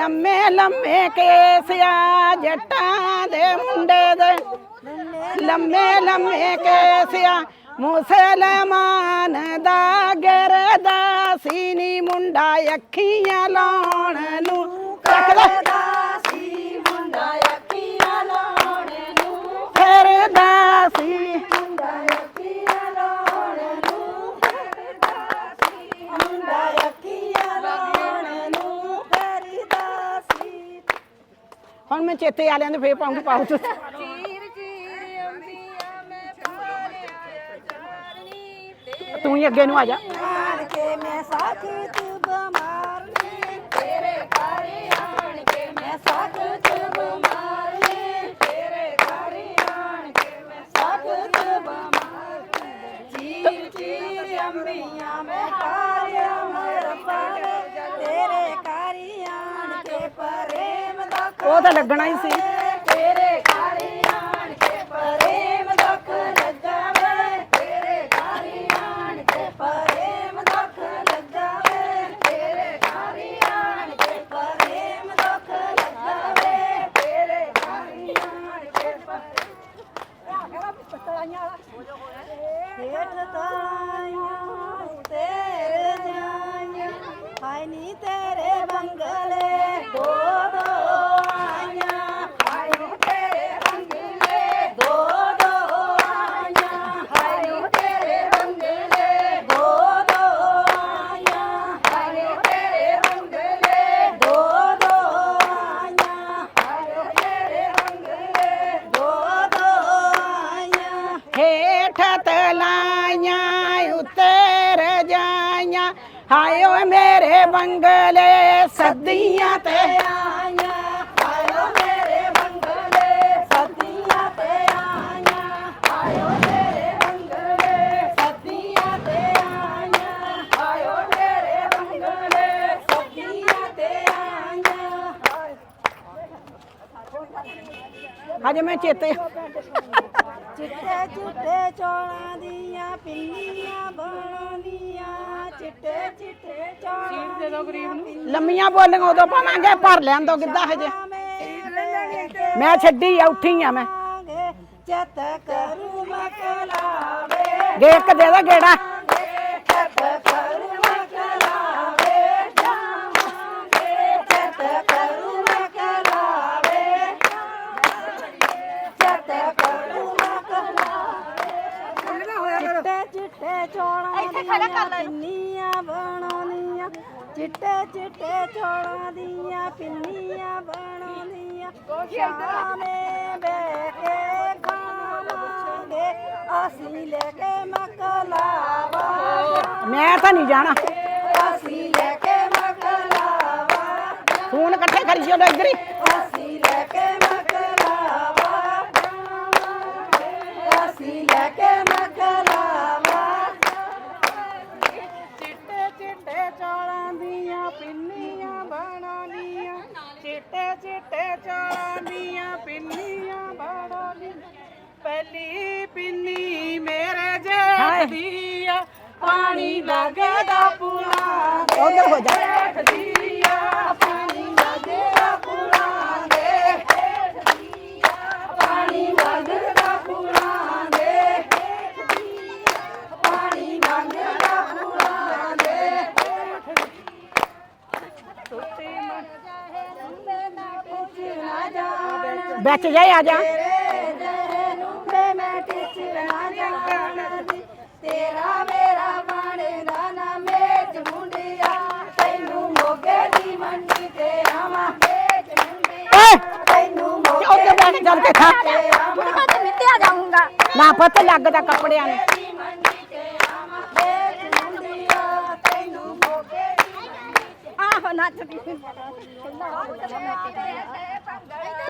ਲੰਮੇ ਲੰਮੇ ਕੇਸਿਆ ਜੱਟਾਂ ਦੇ ਮੁੰਡੇ ਦੇ। ਲੰਮੇ ਲੰਮੇ ਕੇਸਿਆ ਮੁਸਲਮਾਨ ਦਾ ਗਰਦਾ ਸੀਨੀ ਮੁੰਡਾ ਅੱਖੀਆਂ ਲਾਉਣ ਨੂੰ ਰੱਖ ਲੈ ਹੁਣ ਮੈਂ ਚੇਤੇ ਵਾਲਿਆਂ ਦੇ ਫੇਰ ਪਾਉਂਗੀ ਪਾਉ ਤੂੰ ਚੀਰ ਚੀਰ ਅੰਬੀਆਂ ਮੈਂ ਪਾਲਿਆ ਚਾਰਨੀ ਤੇ ਤੂੰ ਹੀ ਅੱਗੇ ਨੂੰ ਆ ਜਾ। ਕੇ ਮੈਂ ਉਹ ਤਾਂ ਲੱਗਣਾ ਹੀ ਸੀ ਤੇਰੇ ਘਰ ਆਣ ਕੇ ਪ੍ਰੇਮ ਦੁੱਖ ਲੱਗਾ ਵੇ ਤੇਰੇ ਘਰ ਆਣ ਕੇ ਪ੍ਰੇਮ ਦੁੱਖ ਲੱਗਾ ਵੇ ਤੇਰੇ ਘਰ ਆਣ ਕੇ ਪ੍ਰੇਮ ਦੁੱਖ ਲੱਗਾ ਵੇ ਤੇਰੇ ਘਰ ਆਣ ਕੇ ਹੇਠ ਤਾਈਆਂ ਤੇਰੇ ਜਾਈਆਂ ਹਾਏ ਨੀ ਤੇਰੇ ਬੰਗਲੇ ਦੋ ਦੋ ਆਈਆਂ ਹਾਏ ਨੀ ਤੇਰੇ ਬੰਗਲੇ ਦੋ ਦੋ ਆਈਆਂ ਹਾਏ ਨੀ ਤੇਰੇ ਬੰਗਲੇ ਦੋ ਦੋ ਆਈਆਂ ਹਾਏ ਨੀ ਤੇਰੇ ਬੰਗਲੇ ਦੋ ਦੋ ਆਈਆਂ ਹਾਏ ਨੀ ਤੇਰੇ ਬੰਗਲੇ ਦੋ ਦੋ ਆਈਆਂ ਹੇਠ ਤਲਾਈਆਂ ਉੱਤੇ ਰਜਾਈਆਂ ਹਾਏ ਓਏ ਮੇਰੇ ਬੰਗਲੇ ਸਦੀਆਂ ਤੇ ਆਈਆਂ ਆਇਓ ਮੇਰੇ ਬੰਗਲੇ ਸਤੀਆਂ ਤੇ ਆਈਆਂ ਆਇਓ ਮੇਰੇ ਬੰਗਲੇ ਸਤੀਆਂ ਤੇ ਆਈਆਂ ਆਇਓ ਮੇਰੇ ਬੰਗਲੇ ਸਤੀਆਂ ਤੇ ਆਈਆਂ ਹਜੇ ਮੈਂ ਚੇਤੇ ਚਿੱਟੇ ਚਿੱਟੇ ਚੌਲਾਂ ਦੀਆਂ ਪਿੰਨੀਆਂ ਬਣਾਉਂਦੀਆਂ ਚਿੱਟੇ ਚਿੱਟੇ ਚੌਲਾਂ ਦੇ ਦੋ ਗਰੀਬ ਨੂੰ। ਲੰਮੀਆਂ ਬੋਲੀਆਂ ਉਦੋਂ ਪਾਵਾਂਗੇ ਭਰ ਲੈਣ ਦੋ ਕਿੱਦਾਂ ਹਜੇ? ਮੈਂ ਛੱਡੀ ਆ ਉੱਠੀ ਆ ਮੈਂ। ਚਤ ਕਰੂ ਮਕਲਾਵੇ। ਇੱਕ ਦੇ ਦੇ ਗੇੜਾ। ਚਿੱਟੇ ਚਿੱਟੇ ਚੌਲਾਂ ਦੀਆਂ ਪਿੰਨੀਆਂ ਬਣਾਉਣੀਆਂ ਚਿੱਟੇ ਚਿੱਟੇ ਚੌਲਾਂ ਦੀਆਂ ਪਿੰਨੀਆਂ ਬਣਾਉਣੀਆਂ ਸ਼ਾਮੇ ਬਹਿ ਕੇ ਖਾਵਾਂਗੇ। ਅਸੀਂ ਲੈ ਕੇ ਮਕਲਾਵਾ ਮੈਂ ਤਾਂ ਨਹੀਂ ਜਾਣਾ। ਅਸੀਂ ਲੈ ਕੇ ਮਕਲਾਵਾ ਫੋਨ ਇਕੱਠੇ ਕਰੀ ਚਲੋ ਇੱਧਰ ਹੀ। ਜੇਠ ਦੀ ਆ ਪਾਣੀ ਲੱਗਦਾ ਪੁਲਾਂ ਦੇ। ਉਧਰ ਹੋ ਜਾ। ਜੇਠ ਦੀ ਆ ਪਾਣੀ ਲੱਗਦਾ ਪੁਲਾਂ ਦੇ। ਆ ਪਾਣੀ ਲੱਗਦਾ ਪੁਲਾਂ ਦੇ। ਪਾਣੀ ਮੰਗਦਾ ਪੁਲਾਂ ਦੇ। ਸੁੱਤੀ ਮੰਦੇ ਨਾ ਕੁਝ ਨਾ ਜਾਣ। ਵਿੱਚ ਜਾਏ ਆ ਜਾ। ਤੇਰੇ ਜਹੇ ਨੂੰ ਤੇ ਮੈਂ ਟਿਚ ਨਾ ਜਾਣਦੀ ਤੇਰਾ ਮੇਰਾ ਬਣਦਾ ਨਾ ਮੇਚ ਮੁੰਡਿਆ ਤੈਨੂੰ ਮੋਗੇ ਦੀ ਮੰਡੀ ਤੇ ਆਵਾਂ ਮੇਚ ਮੁੰਡਿਆ ਓਏ ਤੈਨੂੰ ਮੋਗੇ ਚੱਲ ਕੇ ਖਾ। ਤੇ ਆਵਾਂ ਤੇ ਮਿੱਤਿਆ ਜਾਊਂਗਾ। ਨਾ ਪਤਾ ਲੱਗਦਾ ਕੱਪੜਿਆਂ ਨੂੰ। ਤੇ ਤੇ ਆਹੋ ਨੱਚਦੀ